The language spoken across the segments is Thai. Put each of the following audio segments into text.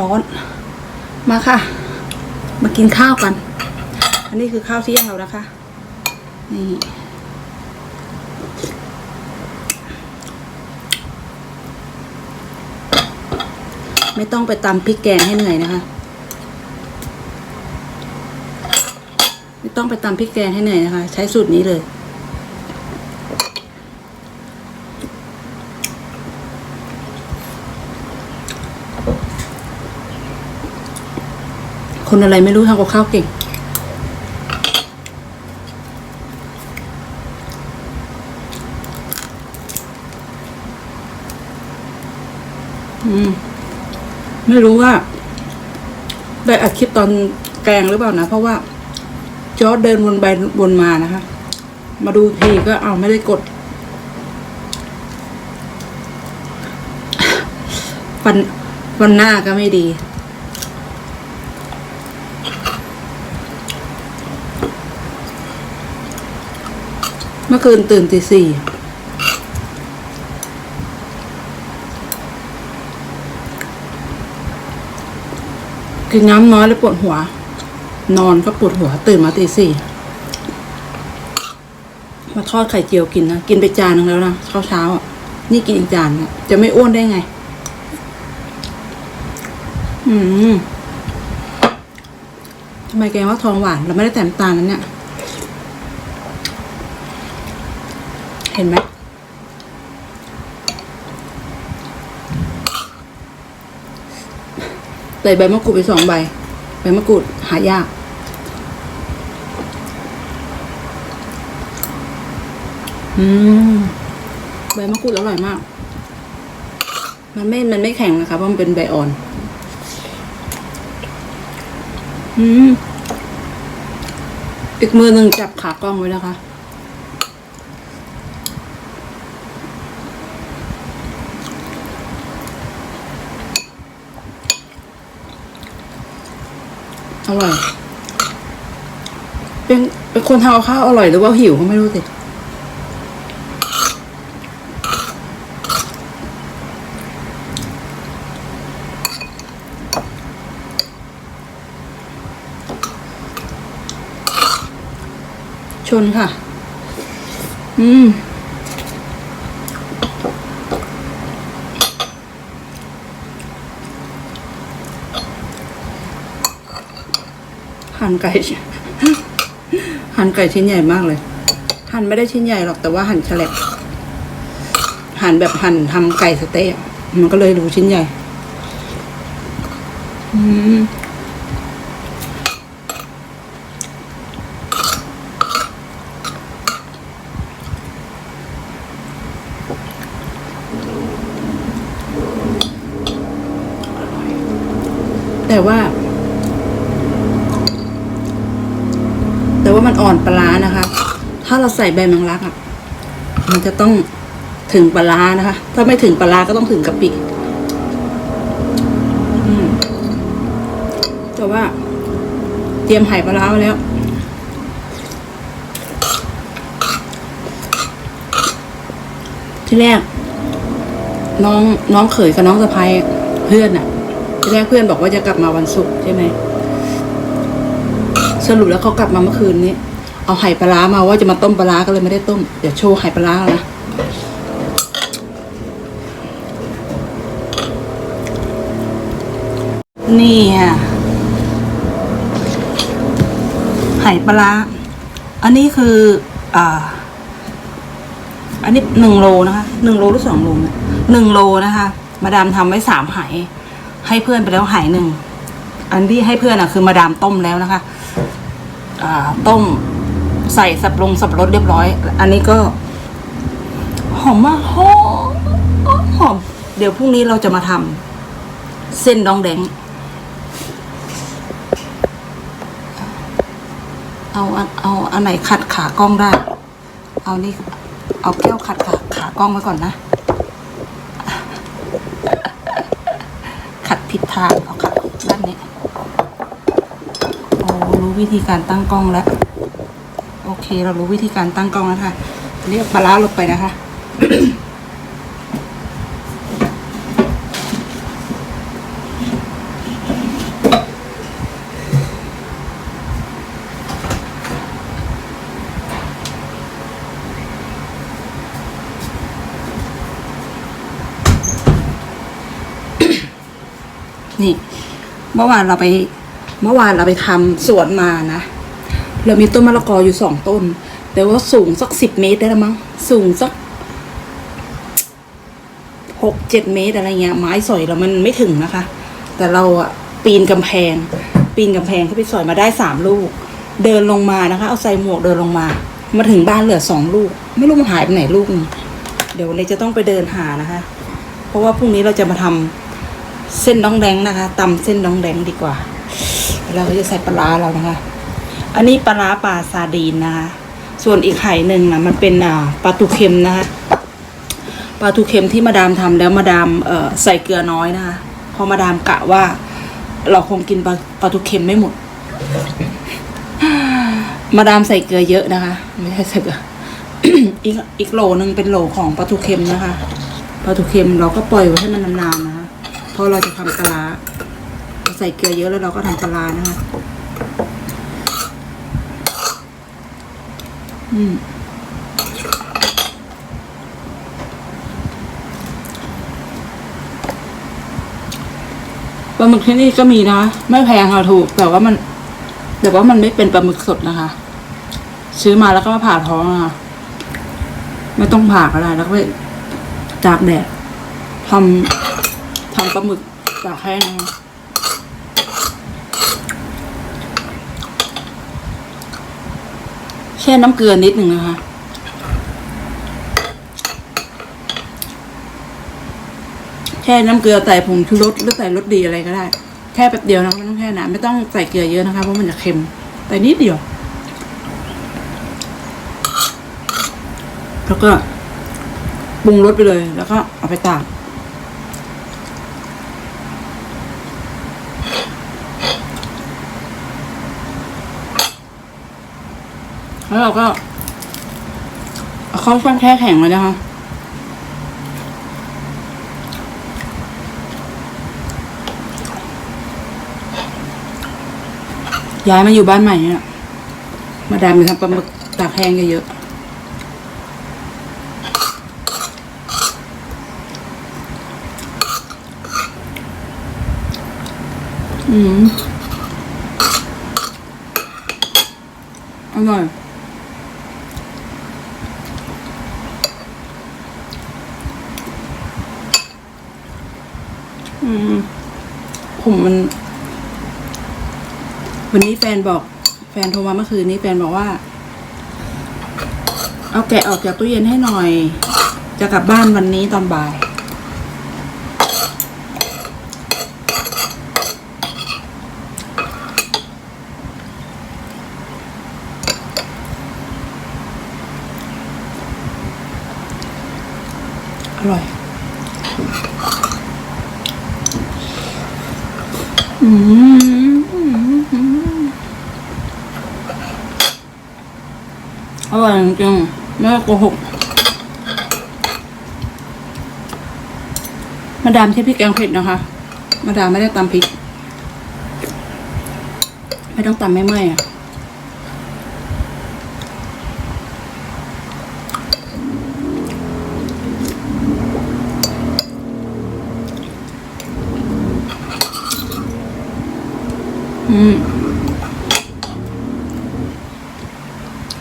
ร้อน มาค่ะ มากินข้าวกัน อันนี้คือข้าวเที่ยงเรานะคะ นี่ไม่ต้องไปตำพริกแกงให้เหนื่อยนะคะ ไม่ต้องไปตำพริกแกงให้เหนื่อยนะคะ ใช้สูตรนี้เลย คนอะไรไม่รู้ทำกับข้าวเก่ง อืม ไม่รู้ว่า ได้อัดคลิปตอนแกงหรือเปล่านะ เพราะว่า จอร์ดเดินวนไปวนมานะคะ มาดูทีก็เอาไม่ได้กด วันวันหน้าก็ไม่ดี เมื่อคืนตื่นตีสี่กินน้ำน้อยแล้วปวดหัว นอนก็ปวดหัว ตื่นมาตีสี่มาทอดไข่เจียวกินนะ กินไปจานนึงแล้วนะเช้าเช้าอะ นี่กินอีกจานนะจะไม่อ้วนได้ไง อืมทำไมแกงว่าทองหวาน เราไม่ได้แต่น้ำตาลนั้นเนี่ย เห็นไหมใส่ใบมะกรูดไปสองใบ ใบมะกรูดหายาก อืม ใบมะกรูดอร่อยมาก มันไม่ มันไม่แข็งนะคะ เพราะมันเป็นใบอ่อน อืม อีกมือหนึ่งจับขากล้องไว้นะคะ อร่อย เป็นเป็นคนทำกับข้าวอร่อยหรือว่าหิวก็ไม่รู้สิชนค่ะ อืม หั่นไก่หั่นไก่ชิ้นใหญ่มากเลย หั่นไม่ได้ชิ้นใหญ่หรอกแต่ว่าหั่นฉลับหั่นแบบหั่นทำไก่สะเต๊ะมันก็เลยดูชิ้นใหญ่อืมแต่ว่า แต่ ว่ามันอ่อนปลาร้านะคะ ถ้าเราใส่ใบแมงลักอะ มันจะต้องถึงปลานะคะ ถ้าไม่ถึงปลาก็ต้องถึงกะปิอืมแต่ว่า เตรียมไห่ปลาร้าไว้แล้ว ที่แรก น้องน้องเขยกับน้องสะพ้ายเพื่อนอะ ที่แรกเพื่อนบอกว่าจะกลับมาวันศุกร์ใช่ไหม สรุปแล้วเขากลับมาเมื่อคืนนี้ เอาไห่ปลาร้ามาว่าจะมาต้มปลาร้าก็เลยไม่ได้ต้ม เดี๋ยวโชว์ไห่ปลาร้าแล้วนะนี่ค่ะไห่ปลา อันนี้คืออ่าอันนี้หนึ่งโลนะคะหนึ่งโลหรือสองโลเนี่ยหนึ่งโลนะคะ มาดามทำไว้สามไหายให้เพื่อนไปแล้วไหายหนึ่งอันที่ให้เพื่อนอะ คือมาดามต้มแล้วนะคะ ต้มใส่สับลงสับรสเรียบร้อย อันนี้ก็ หอมมากหอมหอม เดี๋ยวพรุ่งนี้เราจะมาทำเส้นดองแดง เอาอันเอาอันไหนขัดขากล้องได้ เอานี่ เอาแก้วขัดขาขากล้องไว้ก่อนนะ ขัดผิดทางเอา วิธีการตั้งกล้องแล้ว โอเค เรารู้วิธีการตั้งกล้องแล้วค่ะเรียกปลาร้าลงไปนะคะนี่เมื่อวานเราไป เมื่อวานเราไปทำสวนมานะเรามีต้นมะละกออยู่สองต้น แต่ว่าสูงสักสิบเมตรได้ล้วมั้งสูงสักหกเจ็ดเมตรอะไรเงี้ยไม้สอยเรามันไม่ถึงนะคะ แต่เราอะปีนกำแพง ปีนกำแพงเข้าไปสอยมาได้สามลูก เดินลงมานะคะ เอาใส่หมวกเดินลงมา มาถึงบ้านเหลือสองลูก ไม่รู้มันหายไปไหนลูกหนึงเดี๋ยววันนี้จะต้องไปเดินหานะคะ เพราะว่าพรุ่งนี้เราจะมาทำเส้นดองแดงนะคะตำเส้นดองแดงดีกว่า เราก็จะใส่ปลาเรานะคะ อันนี้ปลาปลาซาดีนนะคะ ส่วนอีกไข่หนึ่งนะมันเป็นปลาทูเค็มนะคะปลาทูเค็มที่มาดามทำแล้วมาดามเออใส่เกลือน้อยนะคะเพราะมาดามกะว่า เราคงกินปลาปลาทูเค็มไม่หมด มาดามใส่เกลือเยอะนะคะ ไม่ใช่ใส่เกลืออีกอีกโหลหนึ่งเป็นโหลของปลาทูเค็มนะคะปลาทูเค็มเราก็ปล่อยไว้ให้มันนานๆนะคะเพราะเราจะทำปลาร้า ใส่เกลือเยอะแล้วเราก็ทำปลาร้านะคะอืมปลาหมึกที่นี่ก็มีนะ ไม่แพงค่ะถูก แต่ว่ามันแต่ว่ามันไม่เป็นปลาหมึกสดนะคะ ซื้อมาแล้วก็มาผ่าท้องอะค่ะไม่ต้องผ่าก็ได้แล้วก็ไปตากแดดทำทำปลาหมึกตากแห้งนะคะ ช่น้ำเกลือนิดหนึ่งนะคะ แช่น้ำเกลือใส่ผงชูรสหรือใส่รสดีอะไรก็ได้ แค่แป๊บเดียวนะไม่ต้องแค่นานไม่ต้องใส่เกลือเยอะนะคะเพราะมันจะเค็มแต่นิดเดียว แล้วก็ปรุงรสไปเลย แล้วก็เอาไปตาก แล้วเราก็เข้าช่องแช่แข็งเลยนะคะย้ายมาอยู่บ้านใหม่เนี่ยมาดามมีทำปลาหมึกตากแห้งเยอะๆอืมอร่อย ผมมัน วันนี้แฟนบอก แฟนโทรมาเมื่อคืนนี้แฟนบอกว่า เอาแกะออกจากตู้เย็นให้หน่อย จะกลับบ้านวันนี้ตอนบ่าย อร่อย อืมอร่อยจริงไม่โกหก มาดามใช้พริกแกงเผ็ดนะคะ มาดามไม่ได้ตำพริก ไม่ต้องตำไม่ไหม้อะอืม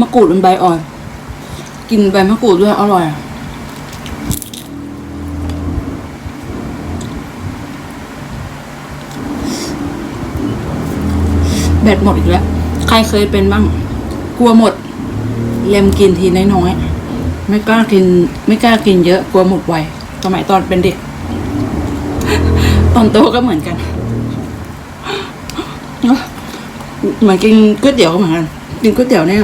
มะกรูดเป็นใบอ่อน กินใบมะกรูดด้วยอร่อยแบตหมดอีกแล้ว ใครเคยเป็นบ้าง กลัวหมด เล็มกินทีน้อยๆ ไม่กล้ากิน ไม่กล้ากินเยอะ กลัวหมดไวสมัยตอนเป็นเด็ก ตอนโตก็เหมือนกัน เหมือนกินก๋วยเตี๋ยวเหมือนกันกินก๋วยเตี๋ยวเนี่ย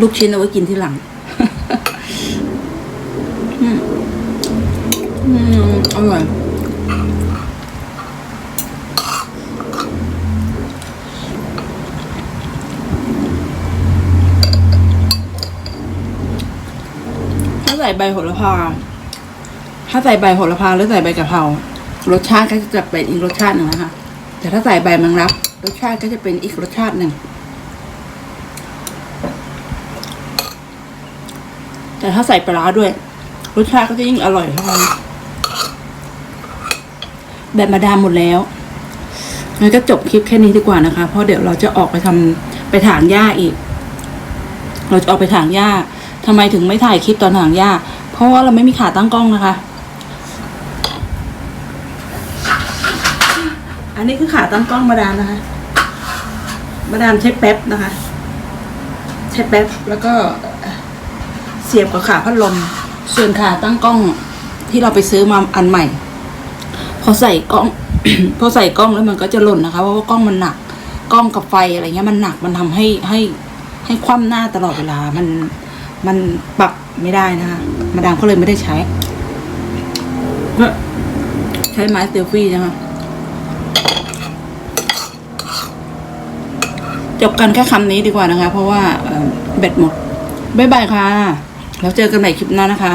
ลูกชิ้นเอาไว้กินที่หลังอืมอืมอร่อยถ้าใส่ใบโหระพา ถ้าใส่ใบโหระพาหรือใส่ใบกะเพรารสชาติก็จะเป็นอีกรสชาติหนึ่งนะคะ แต่ถ้าใส่ใบแมงลับรสชาติก็จะเป็นอีกรสชาติหนึ่ง แต่ถ้าใส่ปลาร้าด้วย รสชาติก็จะยิ่งอร่อยเท่านั้นแบตมาดามหมดแล้วงั้นก็จบคลิปแค่นี้ดีกว่านะคะ เพราะเดี๋ยวเราจะออกไปทำไปถางหญ้าอีก เราจะออกไปถางหญ้าทำไมถึงไม่ถ่ายคลิปตอนถางหญ้า เพราะว่าเราไม่มีขาตั้งกล้องนะคะ อันนี้คือขาตั้งกล้องมาดามนะคะ มาดามใช้แป๊บนะคะ ใช้แป๊บแล้วก็เสียบกับขาพัดลม ส่วนขาตั้งกล้องที่เราไปซื้อมาอันใหม่ พอใส่กล้อง พอใส่กล้องแล้วมันก็จะหล่นนะคะ เพราะว่ากล้องมันหนัก กล้องกับไฟอะไรเงี้ยมันหนัก มันทำให้ให้ให้คว่ำหน้าตลอดเวลา มันมันปรับไม่ได้นะคะ มาดามก็เลยไม่ได้ใช้ ใช้ไม้เซลฟี่นะคะ จบกันแค่คำนี้ดีกว่านะคะ เพราะว่าเบ็ดหมด บ๊ายบายค่ะ แล้วเจอกันใหม่คลิปหน้านะคะ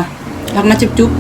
รักนะจุ๊บ